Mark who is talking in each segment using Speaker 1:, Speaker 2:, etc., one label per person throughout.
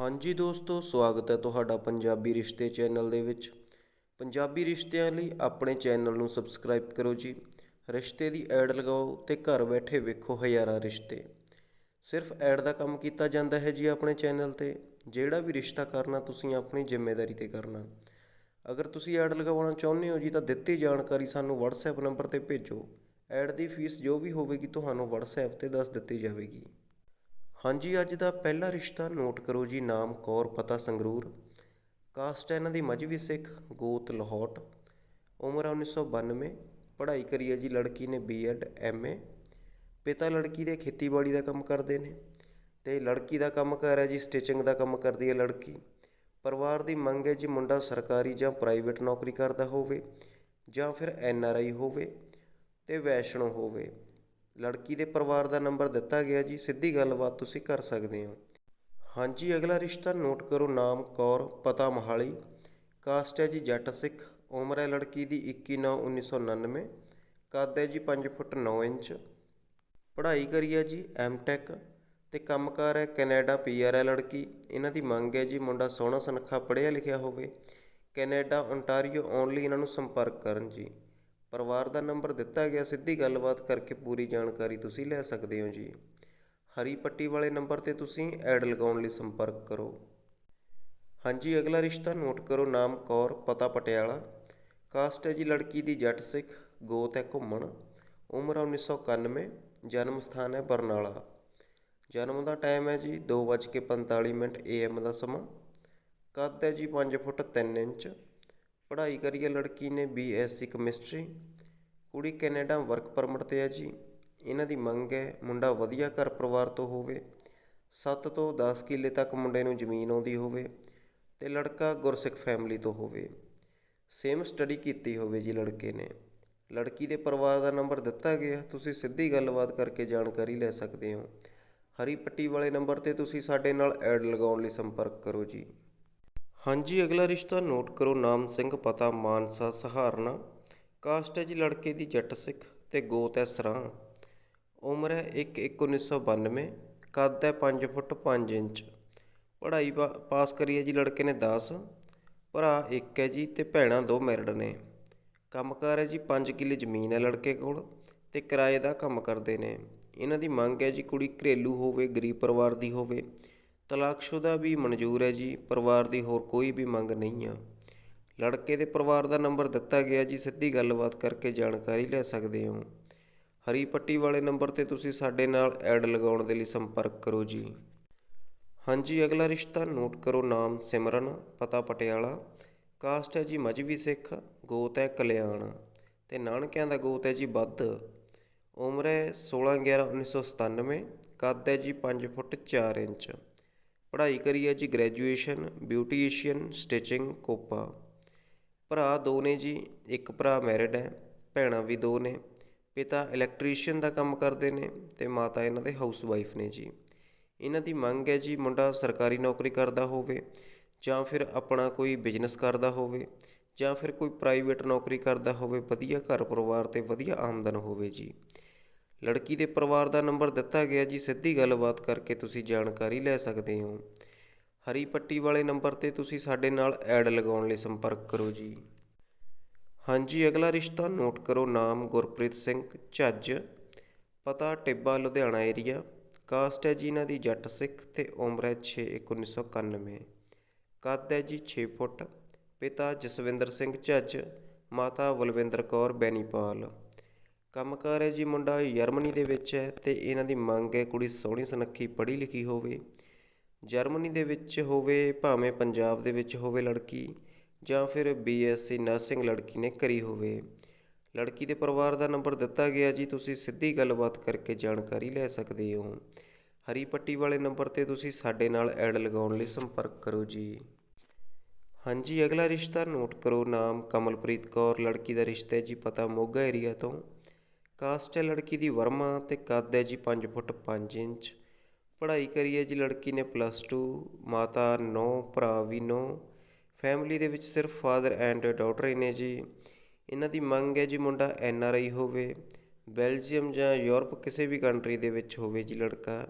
Speaker 1: ਹਾਂਜੀ ਦੋਸਤੋ, ਸਵਾਗਤ ਹੈ ਤੁਹਾਡਾ ਪੰਜਾਬੀ ਰਿਸ਼ਤੇ ਚੈਨਲ ਦੇ ਵਿੱਚ। ਪੰਜਾਬੀ ਰਿਸ਼ਤਿਆਂ ਲਈ ਆਪਣੇ ਚੈਨਲ ਨੂੰ ਸਬਸਕ੍ਰਾਈਬ ਕਰੋ ਜੀ। ਰਿਸ਼ਤੇ ਦੀ ਐਡ ਲਗਾਓ ਤੇ ਘਰ ਬੈਠੇ ਵੇਖੋ ਹਜ਼ਾਰਾਂ ਰਿਸ਼ਤੇ। ਸਿਰਫ ਐਡ ਦਾ ਕੰਮ ਕੀਤਾ ਜਾਂਦਾ ਹੈ ਜੀ ਆਪਣੇ ਚੈਨਲ ਤੇ। ਜਿਹੜਾ ਵੀ ਰਿਸ਼ਤਾ ਕਰਨਾ, ਤੁਸੀਂ ਆਪਣੀ ਜ਼ਿੰਮੇਵਾਰੀ ਤੇ ਕਰਨਾ। ਅਗਰ ਤੁਸੀਂ ਐਡ ਲਗਾਉਣਾ ਚਾਹੁੰਦੇ ਹੋ ਜੀ, ਤਾਂ ਦਿੱਤੀ ਜਾਣਕਾਰੀ ਸਾਨੂੰ WhatsApp ਨੰਬਰ ਤੇ ਭੇਜੋ। ਐਡ ਦੀ ਫੀਸ ਜੋ ਵੀ ਹੋਵੇਗੀ, ਤੁਹਾਨੂੰ WhatsApp ਤੇ ਦੱਸ ਦਿੱਤੀ ਜਾਵੇਗੀ। ਹਾਂਜੀ, ਅੱਜ ਦਾ ਪਹਿਲਾ ਰਿਸ਼ਤਾ ਨੋਟ ਕਰੋ ਜੀ, ਨਾਮ ਕੌਰ, ਪਤਾ ਸੰਗਰੂਰ। ਕਾਸਟ ਹੈ ਇਹਨਾਂ ਦੀ ਮਜਵੀ ਸਿੱਖ, ਗੋਤ ਲਾਹੌਟ ਉਮਰ ਹੈ 1992 ਪੜ੍ਹਾਈ ਕਰੀ ਹੈ ਜੀ ਲੜਕੀ ਨੇ ਬੀਐਡ ਐਮਏ ਪਿਤਾ ਲੜਕੀ ਦੇ ਖੇਤੀਬਾੜੀ ਦਾ ਕੰਮ ਕਰਦੇ ਨੇ ਤੇ ਲੜਕੀ ਦਾ ਕੰਮ ਕਰ ਹੈ ਜੀ ਸਟਿਚਿੰਗ ਦਾ ਕੰਮ ਕਰਦੀ ਹੈ ਲੜਕੀ। ਪਰਿਵਾਰ ਦੀ ਮੰਗ ਹੈ ਜੀ ਮੁੰਡਾ ਸਰਕਾਰੀ ਜਾਂ ਪ੍ਰਾਈਵੇਟ ਨੌਕਰੀ ਕਰਦਾ ਹੋਵੇ ਜਾਂ ਫਿਰ ਐਨਆਰਆਈ ਹੋਵੇ ਤੇ ਵੈਸ਼ਨੋ ਹੋਵੇ। ਲੜਕੀ ਦੇ ਪਰਿਵਾਰ ਦਾ ਨੰਬਰ ਦਿੱਤਾ ਗਿਆ ਜੀ, ਸਿੱਧੀ ਗੱਲਬਾਤ ਤੁਸੀਂ ਕਰ ਸਕਦੇ ਹੋ। ਹਾਂਜੀ, ਅਗਲਾ ਰਿਸ਼ਤਾ ਨੋਟ ਕਰੋ, ਨਾਮ ਕੌਰ ਪਤਾ ਮਹਾਲੀ। ਕਾਸਟ ਹੈ ਜੀ ਜੱਟ ਸਿੱਖ। ਉਮਰ ਹੈ ਲੜਕੀ ਦੀ 21 ਨੌ 1999 ਕੱਦ ਹੈ ਜੀ 5 ਫੁੱਟ 9 ਇੰਚ। ਪੜ੍ਹਾਈ ਕਰੀ ਹੈ ਜੀ ਐਮਟੈਕ ਤੇ ਕੰਮਕਾਰ ਹੈ ਕੈਨੇਡਾ ਪੀਆਰ ਹੈ ਲੜਕੀ। ਇਹਨਾਂ ਦੀ ਮੰਗ ਹੈ ਜੀ ਮੁੰਡਾ ਸੋਹਣਾ ਸੁਨੱਖਾ ਪੜ੍ਹਿਆ ਲਿਖਿਆ ਹੋਵੇ। ਕੈਨੇਡਾ ਓਨਟਾਰੀਓ ਓਨਲੀ ਇਹਨਾਂ ਨੂੰ ਸੰਪਰਕ ਕਰਨ ਜੀ। ਪਰਿਵਾਰ ਦਾ ਨੰਬਰ ਦਿੱਤਾ ਗਿਆ, ਸਿੱਧੀ ਗੱਲਬਾਤ ਕਰਕੇ ਪੂਰੀ ਜਾਣਕਾਰੀ ਤੁਸੀਂ ਲੈ ਸਕਦੇ ਹੋ ਜੀ। ਹਰੀ ਪੱਟੀ ਵਾਲੇ ਨੰਬਰ ਤੇ ਤੁਸੀਂ ਐਡ ਲਗਾਉਣ ਲਈ ਸੰਪਰਕ ਕਰੋ। ਹਾਂਜੀ, ਅਗਲਾ ਰਿਸ਼ਤਾ ਨੋਟ ਕਰੋ, ਨਾਮ ਕੌਰ, ਪਤਾ ਪਟਿਆਲਾ। ਕਾਸਟ ਹੈ ਜੀ ਲੜਕੀ ਦੀ ਜੱਟ ਸਿੱਖ, ਗੋਤ ਹੈ ਘੁੰਮਣ। ਉਮਰ ਹੈ 1991 ਜਨਮ ਸਥਾਨ ਹੈ ਬਰਨਾਲਾ। ਜਨਮ ਦਾ ਟਾਈਮ ਹੈ ਜੀ 2:45 ਮਿੰਟ ਏਐਮ ਦਾ ਸਮਾਂ। ਕੱਦ ਹੈ ਜੀ 5 ਫੁੱਟ 3 ਇੰਚ। ਪੜ੍ਹਾਈ ਕਰੀ ਹੈ ਲੜਕੀ ਨੇ ਬੀ ਬੀਐਸਸੀ ਕੈਮਿਸਟਰੀ ਕੁੜੀ ਕੈਨੇਡਾ ਵਰਕ ਪਰਮਿਟ ਤੇ ਹੈ ਜੀ। ਇਹਨਾਂ ਦੀ ਮੰਗ ਹੈ ਮੁੰਡਾ ਵਧੀਆ ਘਰ ਪਰਿਵਾਰ ਤੋਂ ਹੋਵੇ 7 ਤੋਂ 10 ਕਿੱਲੇ ਤੱਕ ਮੁੰਡੇ ਨੂੰ ਜ਼ਮੀਨ ਆਉਂਦੀ ਹੋਵੇ ਤੇ ਲੜਕਾ ਗੁਰਸਿੱਖ ਫੈਮਿਲੀ ਤੋਂ ਹੋਵੇ। ਸੇਮ ਸਟੱਡੀ ਕੀਤੀ ਹੋਵੇ ਜੀ ਲੜਕੇ ਨੇ। ਲੜਕੀ ਦੇ ਪਰਿਵਾਰ ਦਾ ਨੰਬਰ ਦਿੱਤਾ ਗਿਆ, ਤੁਸੀਂ ਸਿੱਧੀ ਗੱਲਬਾਤ ਕਰਕੇ ਜਾਣਕਾਰੀ ਲੈ ਸਕਦੇ ਹੋ। ਹਰੀ ਪੱਟੀ ਵਾਲੇ ਨੰਬਰ ਤੇ ਤੁਸੀਂ ਸਾਡੇ ਨਾਲ ਐਡ ਲਗਾਉਣ ਲਈ ਸੰਪਰਕ ਕਰੋ ਜੀ। ਹਾਂਜੀ, ਅਗਲਾ ਰਿਸ਼ਤਾ ਨੋਟ ਕਰੋ। ਨਾਮ ਸਿੰਘ, ਪਤਾ ਮਾਨਸਾ, ਸਹਾਰਨਾ। ਕਾਸਟ ਹੈ ਜੀ ਲੜਕੇ ਦੀ ਜੱਟ ਸਿੱਖ ਤੇ ਗੋਤ ਹੈ ਸਰਾਂ। ਉਮਰ ਹੈ 1/1/1992 ਕੱਦ ਹੈ 5 ਫੁੱਟ 5 ਇੰਚ। ਪੜ੍ਹਾਈ ਪਾ- ਪਾਸ ਕਰੀ ਹੈ ਜੀ ਲੜਕੇ ਨੇ 10 ਭਰਾ ਇੱਕ ਹੈ ਜੀ ਤੇ ਭੈਣਾਂ ਦੋ ਮੈਰਿਡ ਨੇ। ਕੰਮਕਾਰ ਹੈ ਜੀ 5 ਕਿੱਲੇ ਜ਼ਮੀਨ ਹੈ ਲੜਕੇ ਕੋਲ ਤੇ ਕਿਰਾਏ ਦਾ ਕੰਮ ਕਰਦੇ ਨੇ। ਇਹਨਾਂ ਦੀ ਮੰਗ ਹੈ ਜੀ ਕੁੜੀ ਘਰੇਲੂ ਹੋਵੇ, ਗਰੀਬ ਪਰਿਵਾਰ ਦੀ ਹੋਵੇ। ਤਲਾਕਸ਼ੁਦਾ ਵੀ ਮਨਜ਼ੂਰ ਹੈ ਜੀ, ਪਰਿਵਾਰ ਦੀ ਹੋਰ ਕੋਈ ਵੀ ਮੰਗ ਨਹੀਂ ਆ। ਲੜਕੇ ਦੇ ਪਰਿਵਾਰ ਦਾ ਨੰਬਰ ਦਿੱਤਾ ਗਿਆ ਜੀ, ਸਿੱਧੀ ਗੱਲਬਾਤ ਕਰਕੇ ਜਾਣਕਾਰੀ ਲੈ ਸਕਦੇ ਹੋ। ਹਰੀ ਪੱਟੀ ਵਾਲੇ ਨੰਬਰ ਤੇ ਤੁਸੀਂ ਸਾਡੇ ਨਾਲ ਐਡ ਲਗਾਉਣ ਦੇ ਲਈ ਸੰਪਰਕ ਕਰੋ ਜੀ। ਹਾਂਜੀ, ਅਗਲਾ ਰਿਸ਼ਤਾ ਨੋਟ ਕਰੋ, ਨਾਮ ਸਿਮਰਨ, ਪਤਾ ਪਟਿਆਲਾ। ਕਾਸਟ ਹੈ ਜੀ ਮਜਵੀ ਸਿੱਖ, ਗੋਤ ਹੈ ਕਲਿਆਣ। ਤੇ ਨਾਨਕਿਆਂ ਦਾ ਗੋਤ ਹੈ ਜੀ ਵੱਧ ਉਮਰ ਹੈ 16 11 1997 ਕੱਦ ਹੈ ਜੀ 5 ਫੁੱਟ 4 ਇੰਚ। ਪੜ੍ਹਾਈ ਕਰੀ ਹੈ ਜੀ ਗ੍ਰੈਜੂਏਸ਼ਨ ਬਿਊਟੀਸ਼ੀਅਨ ਸਟਿਚਿੰਗ ਕੋਪਾ। ਭਰਾ ਦੋ ਨੇ ਜੀ, ਇੱਕ ਭਰਾ ਮੈਰਿਡ ਹੈ, ਭੈਣਾਂ ਵੀ ਦੋ ਨੇ। ਪਿਤਾ ਇਲੈਕਟ੍ਰੀਸ਼ੀਅਨ ਦਾ ਕੰਮ ਕਰਦੇ ਨੇ ਤੇ ਮਾਤਾ ਇਹਨਾਂ ਦੇ ਹਾਊਸ ਵਾਈਫ ਨੇ ਜੀ। ਇਹਨਾਂ ਦੀ ਮੰਗ ਹੈ ਜੀ ਮੁੰਡਾ ਸਰਕਾਰੀ ਨੌਕਰੀ ਕਰਦਾ ਹੋਵੇ ਜਾਂ ਫਿਰ ਆਪਣਾ ਕੋਈ ਬਿਜ਼ਨਸ ਕਰਦਾ ਹੋਵੇ ਜਾਂ ਫਿਰ ਕੋਈ ਪ੍ਰਾਈਵੇਟ ਨੌਕਰੀ ਕਰਦਾ ਹੋਵੇ, ਵਧੀਆ ਘਰ ਪਰਿਵਾਰ ਤੇ ਵਧੀਆ ਆਮਦਨ ਹੋਵੇ ਜੀ। ਲੜਕੀ ਦੇ ਪਰਿਵਾਰ ਦਾ ਨੰਬਰ ਦਿੱਤਾ ਗਿਆ ਜੀ, ਸਿੱਧੀ ਗੱਲਬਾਤ ਕਰਕੇ ਤੁਸੀਂ ਜਾਣਕਾਰੀ ਲੈ ਸਕਦੇ ਹੋ। ਹਰੀ ਪੱਟੀ ਵਾਲੇ ਨੰਬਰ ਤੇ ਤੁਸੀਂ ਸਾਡੇ ਨਾਲ ਐਡ ਲਗਾਉਣ ਲਈ ਸੰਪਰਕ ਕਰੋ ਜੀ। ਹਾਂਜੀ, ਅਗਲਾ ਰਿਸ਼ਤਾ ਨੋਟ ਕਰੋ। ਨਾਮ ਗੁਰਪ੍ਰੀਤ ਸਿੰਘ, ਝੱਜ। ਪਤਾ ਟਿੱਬਾ, ਲੁਧਿਆਣਾ ਏਰੀਆ ਕਾਸਟ ਹੈ ਜੀ ਇਹਨਾਂ ਦੀ ਜੱਟ ਸਿੱਖ ਤੇ ਉਮਰ ਹੈ 6 1991 ਕੱਦ ਹੈ ਜੀ 6 ਫੁੱਟ। ਪਿਤਾ ਜਸਵਿੰਦਰ ਸਿੰਘ ਝੱਜ। ਮਾਤਾ ਬਲਵਿੰਦਰ ਕੌਰ ਕੰਮ ਕਾਰ ਹੈ ਜੀ ਮੁੰਡਾ ਜਰਮਨੀ ਦੇ ਵਿੱਚ ਹੈ ਅਤੇ ਇਹਨਾਂ ਦੀ ਮੰਗ ਹੈ ਕੁੜੀ ਸੋਹਣੀ ਸੁਨੱਖੀ ਪੜ੍ਹੀ ਲਿਖੀ ਹੋਵੇ। ਜਰਮਨੀ ਦੇ ਵਿੱਚ ਹੋਵੇ, ਭਾਵੇਂ ਪੰਜਾਬ ਦੇ ਵਿੱਚ ਹੋਵੇ ਲੜਕੀ ਜਾਂ ਫਿਰ ਬੀਐਸਸੀ ਨਰਸਿੰਗ ਲੜਕੀ ਨੇ ਕਰੀ ਹੋਵੇ। ਲੜਕੀ ਦੇ ਪਰਿਵਾਰ ਦਾ ਨੰਬਰ ਦਿੱਤਾ ਗਿਆ ਜੀ, ਤੁਸੀਂ ਸਿੱਧੀ ਗੱਲਬਾਤ ਕਰਕੇ ਜਾਣਕਾਰੀ ਲੈ ਸਕਦੇ ਹੋ। ਹਰੀ ਪੱਟੀ ਵਾਲੇ ਨੰਬਰ ਤੇ ਤੁਸੀਂ ਸਾਡੇ ਨਾਲ ਐਡ ਲਗਾਉਣ ਲਈ ਸੰਪਰਕ ਕਰੋ ਜੀ। ਹਾਂਜੀ, ਅਗਲਾ ਰਿਸ਼ਤਾ ਨੋਟ ਕਰੋ, ਨਾਮ ਕਮਲਪ੍ਰੀਤ ਕੌਰ, ਲੜਕੀ ਦਾ ਰਿਸ਼ਤਾ ਹੈ ਜੀ ਪਤਾ ਮੋਗਾ ਏਰੀਆ ਤੋਂ। ਕਾਸਟ ਹੈ ਲੜਕੀ ਦੀ ਵਰਮਾ ਅਤੇ ਕੱਦ ਹੈ ਜੀ 5 ਫੁੱਟ 5 ਇੰਚ। ਪੜ੍ਹਾਈ ਕਰੀ ਹੈ ਜੀ ਲੜਕੀ ਨੇ ਪਲੱਸ ਟੂ, ਮਾਤਾ 9 ਭਰਾ ਵੀ 9 ਫੈਮਿਲੀ ਦੇ ਵਿੱਚ ਸਿਰਫ ਫਾਦਰ ਐਂਡ ਡਾਟਰ ਹੀ ਨੇ ਜੀ। ਇਹਨਾਂ ਦੀ ਮੰਗ ਹੈ ਜੀ ਮੁੰਡਾ ਐਨ ਆਰ ਆਈ ਹੋਵੇ। ਬੈਲਜੀਅਮ ਜਾਂ ਯੂਰਪ ਕਿਸੇ ਵੀ ਕੰਟਰੀ ਦੇ ਵਿੱਚ ਹੋਵੇ ਜੀ ਲੜਕਾ।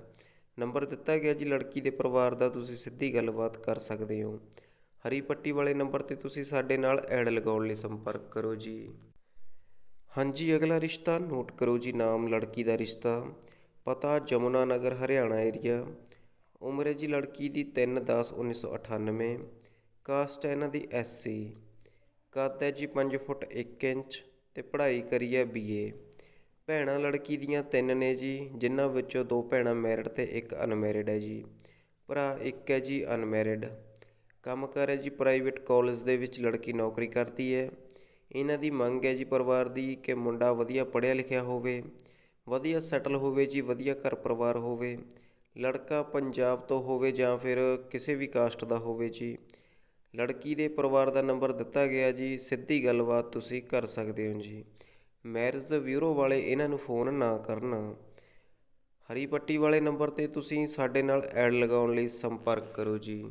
Speaker 1: ਨੰਬਰ ਦਿੱਤਾ ਗਿਆ ਜੀ ਲੜਕੀ ਦੇ ਪਰਿਵਾਰ ਦਾ, ਤੁਸੀਂ ਸਿੱਧੀ ਗੱਲਬਾਤ ਕਰ ਸਕਦੇ ਹੋ। ਹਰੀ ਪੱਟੀ ਵਾਲੇ ਨੰਬਰ ਤੇ ਤੁਸੀਂ ਸਾਡੇ ਨਾਲ ਐਡ ਲਗਾਉਣ ਲਈ ਸੰਪਰਕ ਕਰੋ ਜੀ। ਹਾਂਜੀ, ਅਗਲਾ ਰਿਸ਼ਤਾ ਨੋਟ ਕਰੋ ਜੀ, ਨਾਮ, ਲੜਕੀ ਦਾ ਰਿਸ਼ਤਾ। ਪਤਾ, ਜਮੁਨਾ ਨਗਰ, ਹਰਿਆਣਾ ਏਰੀਆ ਉਮਰ ਹੈ ਜੀ ਲੜਕੀ ਦੀ 3/10/1998 ਕਾਸਟ ਹੈ ਇਹਨਾਂ ਦੀ ਐਸਸੀ ਕੱਦ ਹੈ ਜੀ 5 ਫੁੱਟ 1 ਇੰਚ ਤੇ ਪੜ੍ਹਾਈ ਕਰੀ ਹੈ ਬੀਏ ਭੈਣਾਂ ਲੜਕੀ ਦੀਆਂ ਤਿੰਨ ਨੇ ਜੀ, ਜਿਨ੍ਹਾਂ ਵਿੱਚੋਂ ਦੋ ਭੈਣਾਂ ਮੈਰਿਡ ਤੇ ਇੱਕ ਅਨਮੈਰਿਡ ਹੈ ਜੀ। ਭਰਾ ਇੱਕ ਹੈ ਜੀ ਅਨਮੈਰਿਡ ਕੰਮ ਕਰ ਹੈ ਜੀ ਪ੍ਰਾਈਵੇਟ ਕਾਲਜ ਦੇ ਵਿੱਚ ਲੜਕੀ ਨੌਕਰੀ ਕਰਦੀ ਹੈ। ਇਹਨਾਂ ਦੀ ਮੰਗ ਹੈ ਜੀ ਪਰਿਵਾਰ ਦੀ ਕਿ ਮੁੰਡਾ ਵਧੀਆ ਪੜ੍ਹਿਆ ਲਿਖਿਆ ਹੋਵੇ, ਵਧੀਆ ਸੈਟਲ ਹੋਵੇ ਜੀ, ਵਧੀਆ ਘਰ ਪਰਿਵਾਰ ਹੋਵੇ, ਲੜਕਾ ਪੰਜਾਬ ਤੋਂ ਹੋਵੇ ਜਾਂ ਫਿਰ ਕਿਸੇ ਵੀ ਕਾਸਟ ਦਾ ਹੋਵੇ ਜੀ। ਲੜਕੀ ਦੇ ਪਰਿਵਾਰ ਦਾ ਨੰਬਰ ਦਿੱਤਾ ਗਿਆ ਜੀ, ਸਿੱਧੀ ਗੱਲਬਾਤ ਤੁਸੀਂ ਕਰ ਸਕਦੇ ਹੋ ਜੀ। ਮੈਰਿਜ ਬਿਊਰੋ ਵਾਲੇ ਇਹਨਾਂ ਨੂੰ ਫੋਨ ਨਾ ਕਰਨ। ਹਰੀ ਪੱਟੀ ਵਾਲੇ ਨੰਬਰ ਤੇ ਤੁਸੀਂ ਸਾਡੇ ਨਾਲ ਐਡ ਲਗਾਉਣ ਲਈ ਸੰਪਰਕ ਕਰੋ ਜੀ।